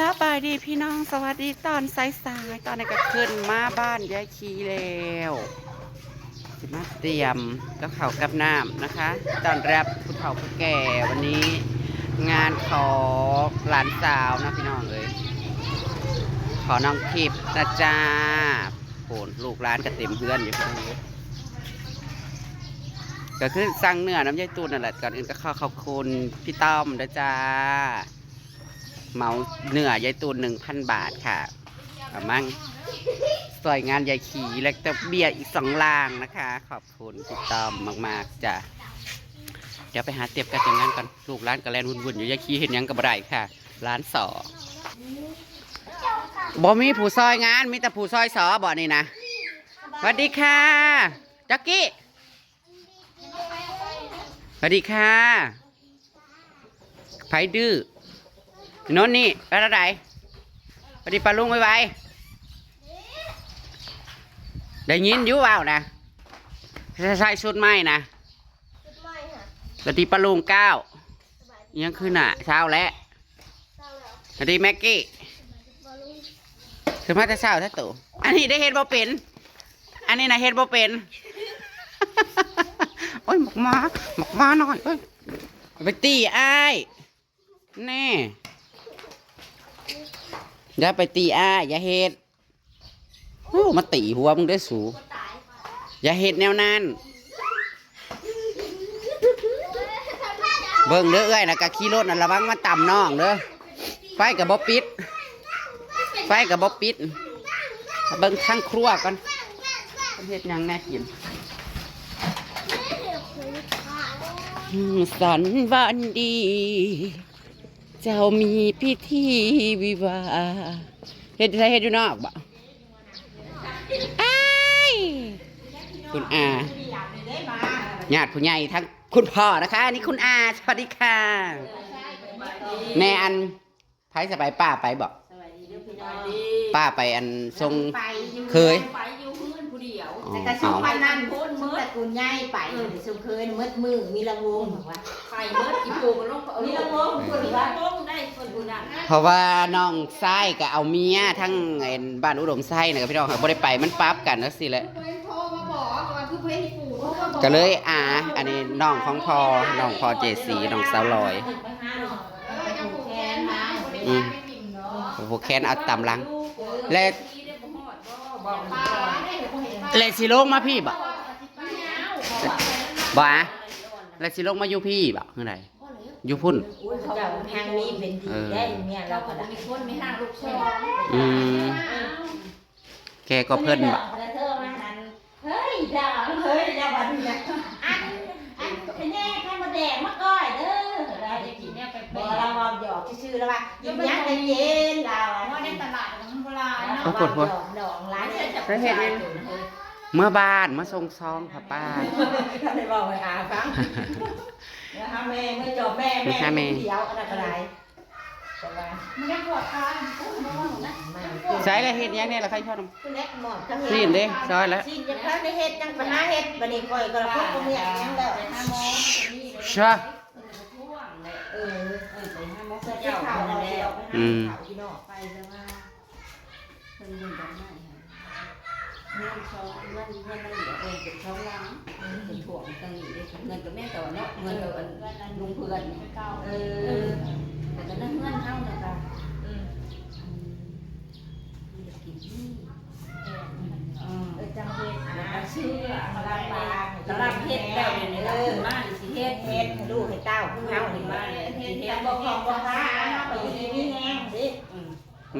สบายดีพี่น้องสวัสดีตอนสายๆตอนนี้ก็ขึ้นมาบ้านยายคีแล้วสิมาเตรียมกับเขากับน้ำนะคะตอนรับผู้เฒ่าผู้แก่วันนี้ งานของหลานสาวนะพี่น้องเลยขอน้องทิพย์นะจ้าโผนลูกร้านก็เต็มเพื่อนอยู่พอดีก็คือสั่งเนื้อน้ำยายตูนนั่นแหละก่อนอื่นก็ขอขอบคุณพี่ต้อมนะจ้า เหมาเนื้อยายตูนหนึ่งพันบาทค่ะเอามั่งสวยงานยายขี่แล้วก็เบียร์อีกสองลางนะคะ ขอบคุณติดตามมากๆจ้ะเดี๋ยวไปหาเตียบกันอย่างนั้นก่อนลูกร้านกระแลนวุ่นๆอยู่ยายขี่เห็นยังกับไรค่ะ ร้านสอบ่มีผู้ซอยงานมีแต่ผู้ซอยสอบ่นี่นะสวัสดีค่ะจักกี้สวัสดีค่ะไผดื้อ โน่นนี่ไปอะไรพอดีปลาลุงไว้ไว้ได้ยินอยู่เปล่านะใส่ชุดไหมนะสวัสดีปลาลุงเก้ายังขึ้นอะเช้าแล้วสวัสดีแม็กกี้คือมาแต่เช้าถ้าตู่อันนี้ได้เห็นบ่เป็น อันนี้นะเห็นบ่เป็นโอ้ยหมกมาหมกมาหน่อยเอ้ยไปตีอ้ายแน่ อย่าไปตีอ้าอย่าเฮ็ดโอ้มาตีหัวมึงได้สูอย่าเฮ็ดแนวนั้นเบิ่งเด้อเอ้ยนะกะขี่รถน่ะระวังมาต่ำน้องเด้อไฟกับบ่ปิด ไฟกับบ่ปิด เบิ่งทางครัวก่อนเพิ่นเฮ็ดยังแน่กินสันวันดี เจ้ามีพิธีวิวาห์เฮ็ดใส่เฮ็ดอยู่นอกบ่อ้ายคุณอาญาติผู้ใหญ่ทั้งคุณพ่อนะคะอันนี่คุณอาสวัสดีค่ะแน่อันไผสบายป้าไปบอกป้าไปอันทรงไปอยู่เคย แต่กระชุมเอาวันนั้นพูดมืดตระกูลใหญ่ไปสุมเคยมืดมือมีละงงบอกว่าไปเบิดอีปูก็ลงเอามีมีละละงงงงคคนนว่าว่าลงได้คนผู้นั้นเพราะว่าน้องไส้ก็เอาเมียทั้งไอ้บ้านอุดมไส้นะครับพี่น้องครับบ่ได้ไปมันปั๊บกันแล้วสิแหละเพื่อนโทรมาบอกว่าคือเพื่อนอีปูเขาก็บอกก็เลยอาอันนี้น้องของพอน้องพอเจสีน้องสาวลอยไปหาหน่อยเออจะผูกแขนมาบ่ได้อืมามไปกินเนาะพวกแค้นเอาตำลังและ เห็นป้าและสิลงมาพี่บ่ป้าเอาบ่อะและสิลงมาอยู่พี่บ่คือไดอยู่พุ่นอุ้ยเขาบอกทางนี้เป็นดีได้เนี่ยเราเราก็ก็บ่ได้มีคนมีห้างลูกชายอืมแกก็เพิ่นบ่เธอมาหันเฮ้ยดาวเฮ้ยดาววันนี้อันอันเป็นแน่ข้ามาแดงมาก้อยเด้อเราจะกินเนี่ยไปบอกเราวอมหยอกชื่อแล้วว่ากินยังจะเย็นเราเพราะในตลาดมันโบราณดเนาะอกดอกร้านเนี่ยจะแล้วเฮ็ดยัง เมื่อบ้านมาส่งซองค่ะป้าท่านได้บอกไปหาฟังนะคะแม่เมื่อจบแม่แม่เดียวอะไรก็ได้แต่ว่ามันได้ปวดขานะใช้แล้วเฮ็ดหยังเนี่ยล่ะใครชอบนำคุณเล็กหมดทั้งซีนเด้ซอยแล้วซีนยังพักในเฮ็ดยังไปหาเฮ็ดบัดนี้คอยก็พวกเมียยังแล้วไปหาหมอมันนี่เลยชะท่วงเลยเออเออไปหาหมอเสื้อเจ้าขาวนั่เรานแหละเดียวไปหาขาวพี่น้องไปแล้วว่าเพิ่นอยู่ด้านในเงินองเงินเงินนั่นเหลือเองเป็นช่องล้างเป็นถ่วงตังนี้เงินกับแม่ต่อเนาะเงินกับลุงเพื่อนเก่าเอเอแต่ก็นั่งเงินเท่านั้นค่ะอืมมีกินนี่เออจังเฮ็ดแล้อ่าวก็เชื่อตลาดปลาตลาดเฮ็ดแล้วเดี๋ยวนี้เออมาสิเฮ็ดเฮ็ดให้ลูกให้เต้าเฮานี่มาเฮ็ดแต่บ่ของบ่ค้าไปอยู่ที่นี่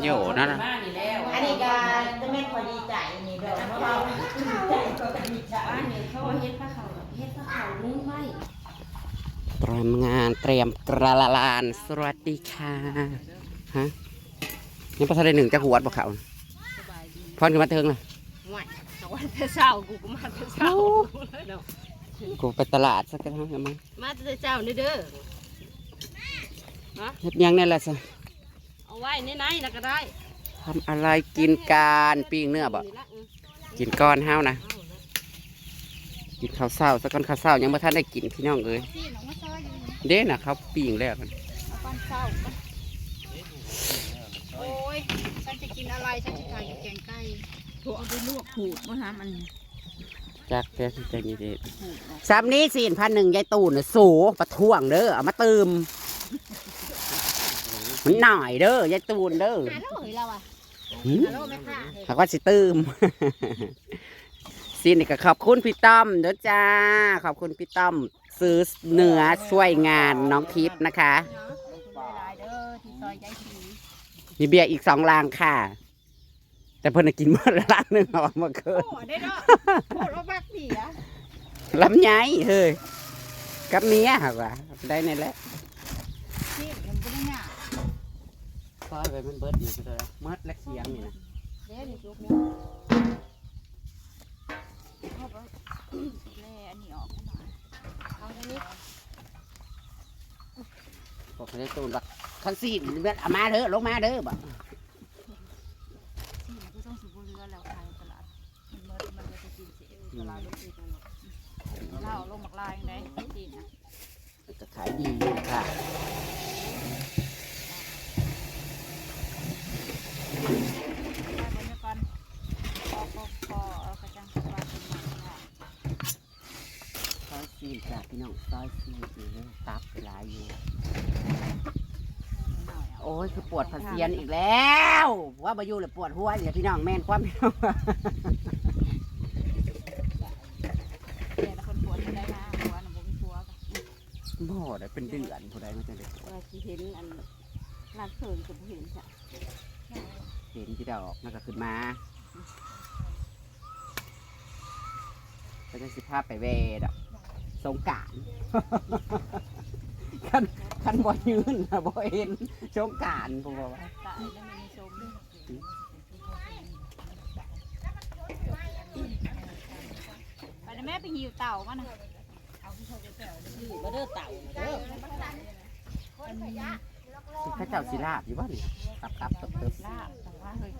โยนั่นน่ะมานี่แล้วอันนี้ก็จะแม่นพอดีใจนี่ดอกเพราะว่าใจก็ดีใจบ้านนี่เขาว่าเฮ็ดผ้าขาวเฮ็ดผ้าขาวนุ่งไว้เตรียมงานเตรียมกระลานสวัสดีค่ะฮะยังประทานได้หนึ่งจะหวดบ่เขาพรขึ้นมาเทิงเลยห่วยเอาไว้แต่เช้ากูก็มาแต่เช้าเนาะกูไปตลาดสักกันเท่าไหร่มั้งมาแต่เช้านี่เด้อเฮ็ดหยังเนี่ยแหละสิ เอาไว้ในไหนๆน่ะก็ได้ทำอะไรกินการปิ้งเนื้อบ่นี่ละอืมกินก้อนห้าวนะเอานะกินข้าวเศร้าสักก้อนข้าวเศร้ายังไม่ทันได้กินพี่น้องเอ้ยที่หนองมะซอยอยู่เด้น่ะเขาปิ้งแล้วกันเอาปั้นเช้าายฉันสิขายอยู่แกงไก่ถูกเอาไปลวกขูดบ่ฮะมันจักแกสิใจดีเด็ดขูดออกซ้ำนี้สี่พันหนึ่งยายตูนน่ะสูประท่วงเด้อเอามาเติม มันหน่อยเด้อยายตูนเด้อฮัลโหลเราอะหืมฮัลโหลแม่ค่ะเขาก็สิเติมซีนี่ก็ขอบคุณพี่ต้อมเด้อจ้า ขอบคุณพี่ต้อมซื้อเนื้อช่วยงานน้องทิพย์นะคะหลายเด้อที่ซอยใจสีมีเบียร์อีกสองลางค่ะ แต่เพิ่นนะกินเมื่อละหนึ่งเอามาเกินโอ้ได้เนาะโคตรว่าบักเสียลำไยเฮ้ยกับเมียเหรอวะได้ในแหละ นี่มันบ่ได้หยา ซอยไปมันเบิดอยู่เลยเมิดและเสียงนี่นะเดี๋ยวนี่ลูกเนี่ยเอาไปแล่อันนี้ออกให้หน่อยเอาอันนี้บอกให้ตูนว่าคันซีนเบิดเอามาเด้อลงมาเด้อบ่ที่มันก็ต้องสูบเรือแล้วขายตลาดมันเมื่อมันจะกินเสียตลาดลูกศิษย์นั่นแหละเหล้าลงหมักลายยังไงจีนนะจะขายดีอยู่ค่ะ ได้บรรยากาศพอพอพอกระจังสบายเป็นหมันค่ะ ซอยซีนจ้ะพี่น้ องซอยซีนอยู่เลยตับเวลายอยู่หน่อยเอาโอ้ยคือปวดพันเสียนอีกแล้วว่าบายูเลยปวดหัวอีกแล้วพี่น้องแม่นความพี่น้องเดี๋ยวคนปวดจะได้มาหัวหนูบ่มีชัวร์บ่ได้เป็นเดือนผู้ใดมาจังได๋ว่าที่เห็นอันร้านเสริมกับเห็นจ้ะเห็นที่ดอกนั่นก็ขึ้นมาก็จะสิพาไปเวดอก สงกรารคันคันบ่ยืนน่ะบ่เห็นสงกรารผมบอกว่าตายแล้วมีชมไปนะแม่ไปหิวเต่ามานะมาเด้อเต่าเด้อสิข้าเจ้าสิลาบอยู่บ่นี่ตับตับตับตับลาบแต่ว่าเฮ้ย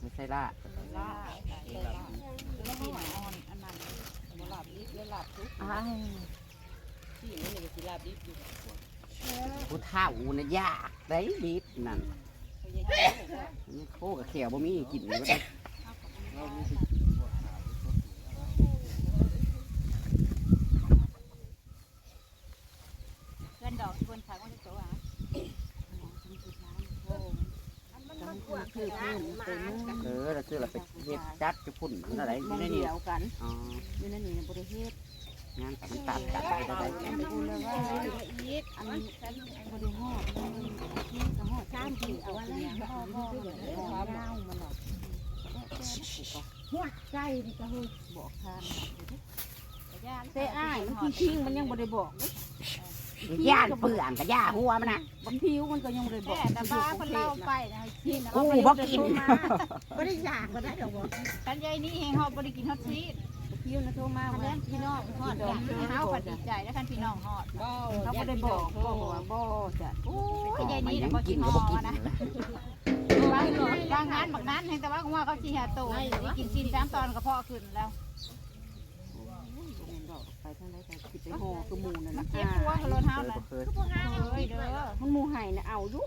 ไม่ใช่ลาบลาบลาบแล้วที่ไหนอ่อนอันนั้น บ่ลาบลิบแล้วลาบทุกอ้ายที่นี่มันสิลาบดิบอยู่ผู้เฒ่าน่ะยากได้ลิบนั่นนี่โคกับแขวบ่มีกินอยู่เด้อเพื่อนดอกที่บนขายว่าจะโตอะ มันกว่าคือ เพิ่มมาเออแล้วคือเราไปเฮ็ดจัดจุพุ่นนั่นอะไรอมอยู่งในเดีนี่ยวกันอ๋ออยู่ในนี้บริเทศงานตัดตัดตัดไปได้ไปดูเลยว่าอีกอันนี้บริหอดมันที่กระหอดข้ามที่เอาเสียงพ่อพ่อมันความเล่ามันหรอกหัวใจนี่ก็เฮ้ยบอกทานเต้อ้ายมันที่ทิ้งมันยังบริบอกเลย ย่านเปลืองกับย่าหัวมันนะบางทีมันก็ยังบริบอกแต่บ้าคนเล่าไปนะที่นะกูบ่กินไม่ได้อยากก็ได้ดอกบ่กันยายนี่เองเขาบริกินฮอตชีสพี่นะโทรมาว่าพี่น้องฮอดเฮาก็ดีใจแล้วคันพี่น้องฮอดบ่เขาบ่ได้บอกบอกว่าบ่จ้ะโอ้ยยายนี่ยัน่ะงบ่กิกินนก็ฮบ่อกินนะบางบางงานบักนั้นเห็นแต่ว่าว่าเขาสิหาโตนี่กินชิ้น3ตอนก็พอขึ้นแล้วไป ทางไหนกันสิไปห่อคือหมูนั่นมันนะเจ็บปัวกับรถเฮาน่ะเคยเฮ้ยเด้อมันหมูไห่นะเอาอยู่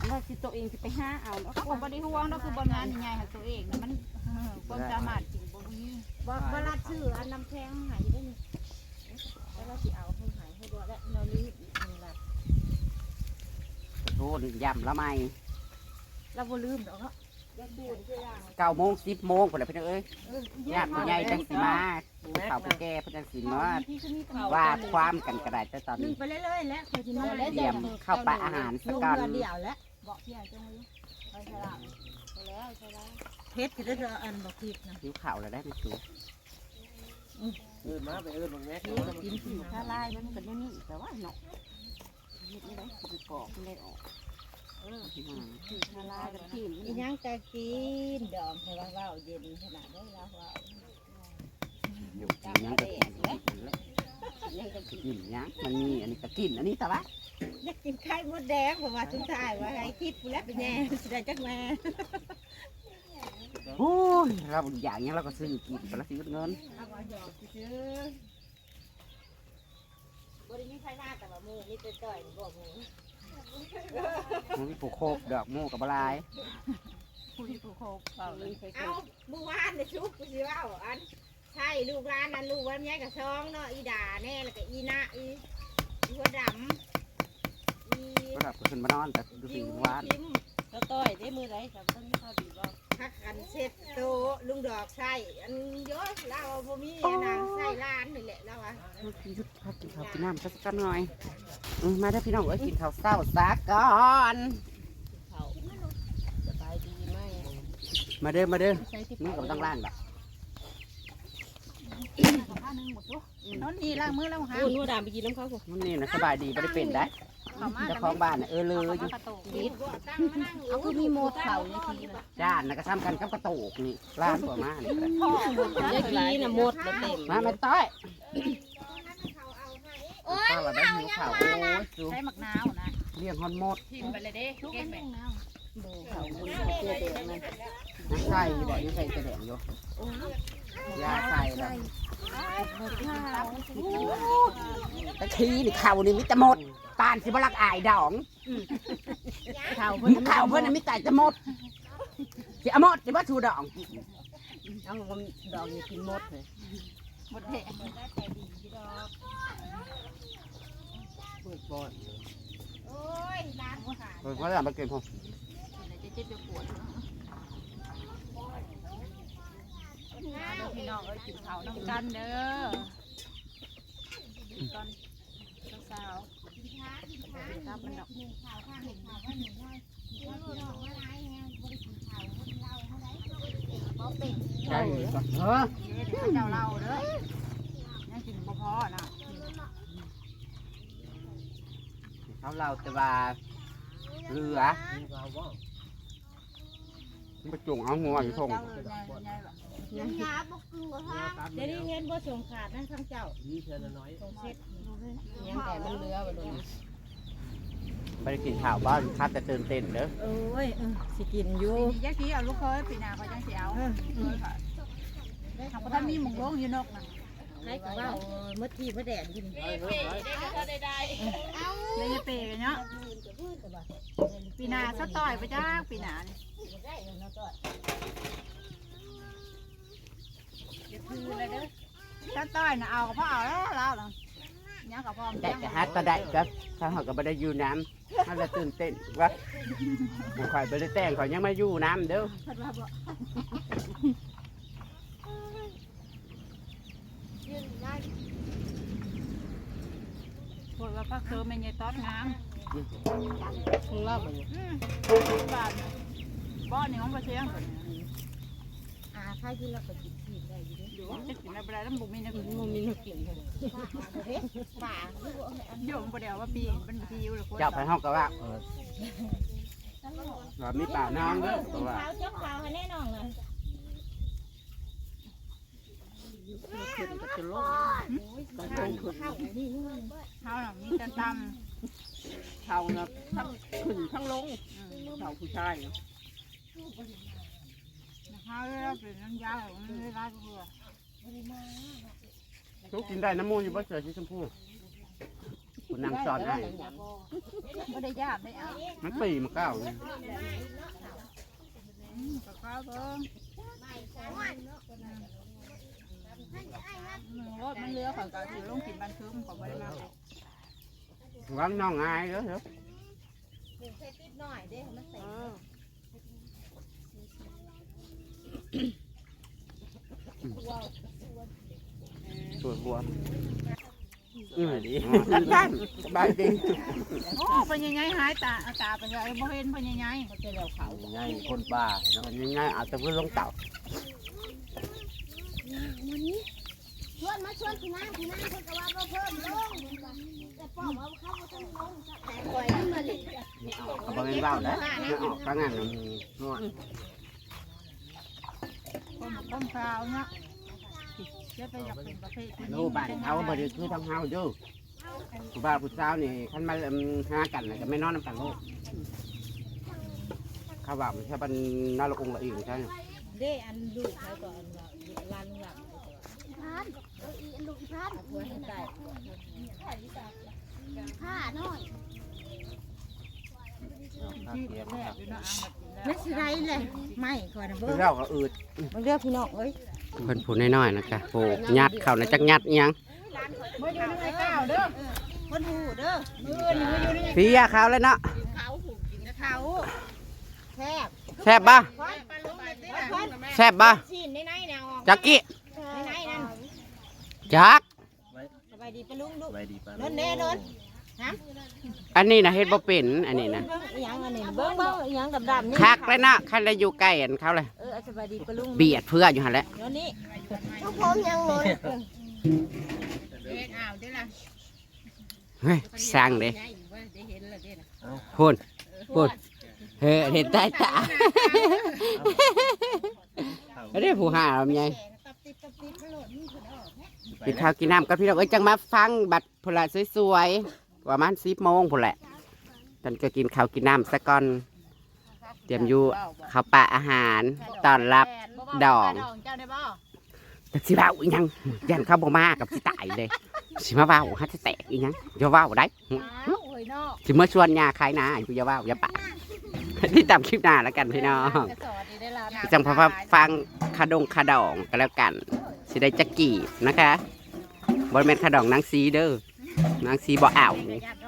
อันว่าสิตัวเองสิไปห้าเอาแล้วเขาก็บ่ได้ห่วงเนาะคือบนงานใหญ่ของตัวเองน่ะมันความสามารถจริงบ่มีบ่บ่รัดชื่ออันน้ำแข็งหายได้นี่แล้วเราสิเอาให้หายให้บ่แล้วเรารีบนี่ล่ะโทษย่ำละไม่เราบ่ลืมดอกเนาะอย่าดูดเวลาเก้าโมงสิบโมงพุ่นแหละพี่น้องเอ้ยญาติผู้ใหญ่จังสิมา เฒ่าผู้แก่เพิ่นจังสิมาว่าความกันก็ได้แต่ตอนนึ่งนี้ไปเรื่อยๆแล้วเคยสิมาเตรียมเข้าปลาอาหารสักก่อนเดียวแล้วบอกพี่อาจังเลยไปฉลามไปแล้วไปแล้วเพชรก็ได้เด้ออันบ่ผิดนะหิวข้าวแล้วได้ไหมสูเอินมาไปเอินบางแม่กินสิถ้าลายมันก็เนี่ยนี่แต่ว่าเนาะเฮ็ดไม่ได้สิไปกอกไม่ได้ออกถ้าลายกับกินอีหยังก็กินดอกให้ว่าเว้าเย็นขนาดได้แล้วว่า อยู่กินหยังก็กินแล้วกินหยังมันมีอันนี้ก็กินอันนี้แต่ว่าอยากกินไข่มดแดงเพราะว่าสุดท้ายว่าให้คิดผู้แล้วเป็นแน่สิได้จักแม่โอ้ยเราอย่างนี้เราก็ซื้อกินไปแล้วซื้อเงินเอาว่าหยอกซื่อบ่ได้มีใครมาแต่ว่าหมู่มีแต่จ้อยบอกหมู่มันมีปลูกโคบดอกหมูกับบลายคุยถูกโคกเปล่าเลยเอาเมื่อวานในชุกกูสิว่าอัน ใช่ลูกร้านนั้นลูกว่าแม่กับช่องเนาะอีด่าแน่แล้วก็อีนะอีอีหัวดำอีก็แบบขึ้นมานอนแต่ดูสิยิววานพิมพ์แล้วต้อยได้มือไรครับต้นนี้เขาดีบ่พักกันเสร็จโตะลุงดอกใช่อันเยอะเราบ่มีอันนางใส่ร้านนี่แหละเราอะยุดพักกินข้าวกินน้ำสักกันหน่อยอืมมาได้อพี่น้องเอ้ยกินข้าวเศร้าซะก่อนเขาสบายดีไหมมาเด้อมาเด้อใส่ที่นี่กับตั้งร้านแบบ ผ้าหนึ่งหมดทุกนอนนี่ล้างมือแล้วค่ะคุณว่าดามไปกินน้ำเขากูมันนี่นะสบายดีไม่ได้เป็นได้เขามาเจ้าของบ้านน่ะเออเลยอยู่กระโตกดีบ่ตั้งมานั่งเอาคือมีโมดเข่าในทีนะจ้านนะก็ทำกันกับกระโตกนี่ร้านตัวมานี่ยายกีน่ะหมดแล้วเต็มมาไม่ต้อยเขาเอาให้ข้าวแบบหิวข้าวโอ้ยสูใช้หมักนาวนะเลี้ยงฮอนหมดทิมไปเลยเด้เก็บไปเขาคุณเชื่อเด็กนะยังใส่อยู่บ่ยังใส่แต่แดงอยู่ ยาใส่แล้วตะทีนี่เข่านี่มิตรหมด ตานสิบลักอายดองเข่าเพิ่นเข่าเพิ่นน่ะมิตรจะหมดสิเอาหมดสิบ่ชูดองเอามันดอกนี่กินหมดเลยหมดแผลเปิดบอลโอ้ยร้านบ่ขายเพิ่นเขาจะมาเก็บผมจะเจ็บจะปวด พี่น้องเอ้ยกินข้าวน้ำกันเด้อตอนสาวครับมันเนาะใช่เออเดี๋ยวเจ้าเล่าเด้อยังกินบ่พอนะเขาเราแต่ว่าเรือมีเราบ้างมันไปจุ่งเอาหัวอยู่ทง เจ้าเลยไงไงล่ะ ยาบ่กึ่งบ่ทางตัดเดี๋ยวนี้เห็นบ่ส่งขาดนั่นข้างเจ้านี่เท่าน้อยส่งเสร็จยังแต่มันเลือไปเลยไปกินข้าวบ้านคัดแต่ตื่นเต้นเด้อโอ้ยสิกินอยู่ปีนี้ยักษ์ที่เอาลูกเคยปีหน้าก็ยังสิเอาเคยค่ะทางประธานมีหมองลงอยู่นอกน่ะใครก็ว่าเมื่อที่พระแดดกินเฮ้ยเฮ้ยเฮ้ยเลยจะเปย์กันเนาะปีหน้าสะต่อยไปจ้าปีหน้านี่ สะต่อยน่ะเอาก็พอเอาแล้วเราเนาะยังกับพ่อมได้แต่ฮัตก็ได้ก็ถ้าเขาก็ไม่ได้อยู่น้ำเขาจะตื่นเต้นว่าข่อยไปได้แต่งข่อยยังไม่อยู่น้ำเด้อปวดว่าพักเธอไม่ใช่ตอดงามมึงล่าไปอืมบาทบ่อนี่ของประเชียง ใครที่เราก็กินที่ได้อยู่เด้อยู่จะกินอะไรแล้วบุมีนะมึงมีหนูกินเลยป่าลูกอันโยมประเดี๋ยวว่าปีเป็นทีอยู่หรือคนเจ้าไปห้องก็ว่าเออว่ามีป่าน้องเด้อเพราะว่าขาวเจ้าขาวให้แน่นอนเลยขึ้นกับจะลงข้าวข้าวนี่เขาหนังมีแต่ตเขานะทั้งขึ้นทั้งลงเขาผู้ชายำเขา แล้วเป็นน้ำยาของมันไม่ร้ายก็เพื่อทุกกินได้น้ำมูกอยู่บ่เสือสีชมพูคนนางสอนให้ไม่ได้ยากไม่เอามันปีมันเก้าเลยก็เขาเพิ่งรถมันเรือเขาก็อยู่ลงกินบันทึกของบริมาหวังน้องอายเด้อเด้อหมูใส่ติ๊บหน่อยเด้มันใส่สวยบัวอือดีท่านสบายดีโอ้เป็นยังไงหายตาตาเป็นยังไงบ่เห็นเป็นยังไงเขาจะแล้วเขาง่ายคนบ้าเนาะง่ายๆเอาแต่เพื่อลงเต่าชวนมาชวนพี่นางพี่นางเพิ่นก็ว่าบ่เพิ่มลงแต่ป้อมเอาเข้าบ่ต้องลงแต่ปล่อยขึ้นมาเลยเขาบอกเงินเบ้าแล้วไม่ออกก็งานมันนวดคน ต้มข้าวเนาะจะไปอยากเป็นประเภทดูบ้านเขาบ่ได้คือทางเฮาอยู่ผู้บ่าวผู้สาวนี่คันมาหากันน่ะก็ไม่นอนน้ำกันโลกเขาว่ามันแค่เป็นนาละองค์ละอีกใช่ไหมเด้อันลูกเขาก่อนว่าร้านหลังอีพานเอาอีอันลูกอีพานหัวให้ใส่ผ้าน้อย ที่แรกอยู่เนาะอ่างแบบ ไม่ใช่ไรเลยไม่ก่อนนะเบิ้งเราก็อืดเบิ้งเลือกพี่น้องเอ้ยเพิ่นพูดน้อยๆนะคะโอ้ยัดเข้านะจักยัดอิหยังมาอยู่ในข้าวเด้อคนหูเด้อมือนี่มาอยู่ในเสียเขาแล้วเนาะเขาหูกินเขาแซ่บแซ่บบ่ควันปลาลุงเลยติควันแซ่บบ่ชิ้นในในแนวออกจักกี้ในในนั่นจักสบายดีปลาลุงลูกไปดีป่ะนนแน่นนฮะอันนี้นะเฮ็ดบ่เป็นอันนี้นะเบิ้ง อีหยังอันนี้เบิ้งเบิ้งอีหยังดำๆนี่คักเลยเนาะคันได้อยู่ใกล้อันเขาเลย เออสบายดีปลาลุงเบียดเพื่ออยู่หั่นแหละแล้วนี่ทุกคนยังเลยเอ็ดอ้าวเด้อล่ะเฮ้ยสร้างเด้พูนพูนเฮ้ยเห็นใต้ตาเด้ผู้หาลำไยตับติดตับติดพะโลดนี่คนออกแฮะกินข้าวกินน้ำกับพี่น้องเอ้ยจังมาฟังบัตรพนละสวยๆประมาณสิบโมงพุ่นแหละ ตอนก็กินข้าวกินน้ำซะก่อน เตรียมอยู่ข้าวปลาอาหารต้อนรับ ดอง เจ้าได้บ่แต่สิเว้าอีหยังยันเข้าบ่มากับสิตายเลยสิมาเว้าฮัทจะแตกอีหยังอย่าเว้าได้อ้าวโอ้ยเนาะสิมาชวนยาขายนาอยู่อย่าเว้าอย่าปะที่ตามคลิปหน้าแล้วกันพี่น้องกระสอดีได้ละจังพอฟังคาดงคาดองก็แล้วกันสิได้จักกี่นะคะบริเวณคาดองนางซีเด้อนางซีบ่อ่าว ญาติเ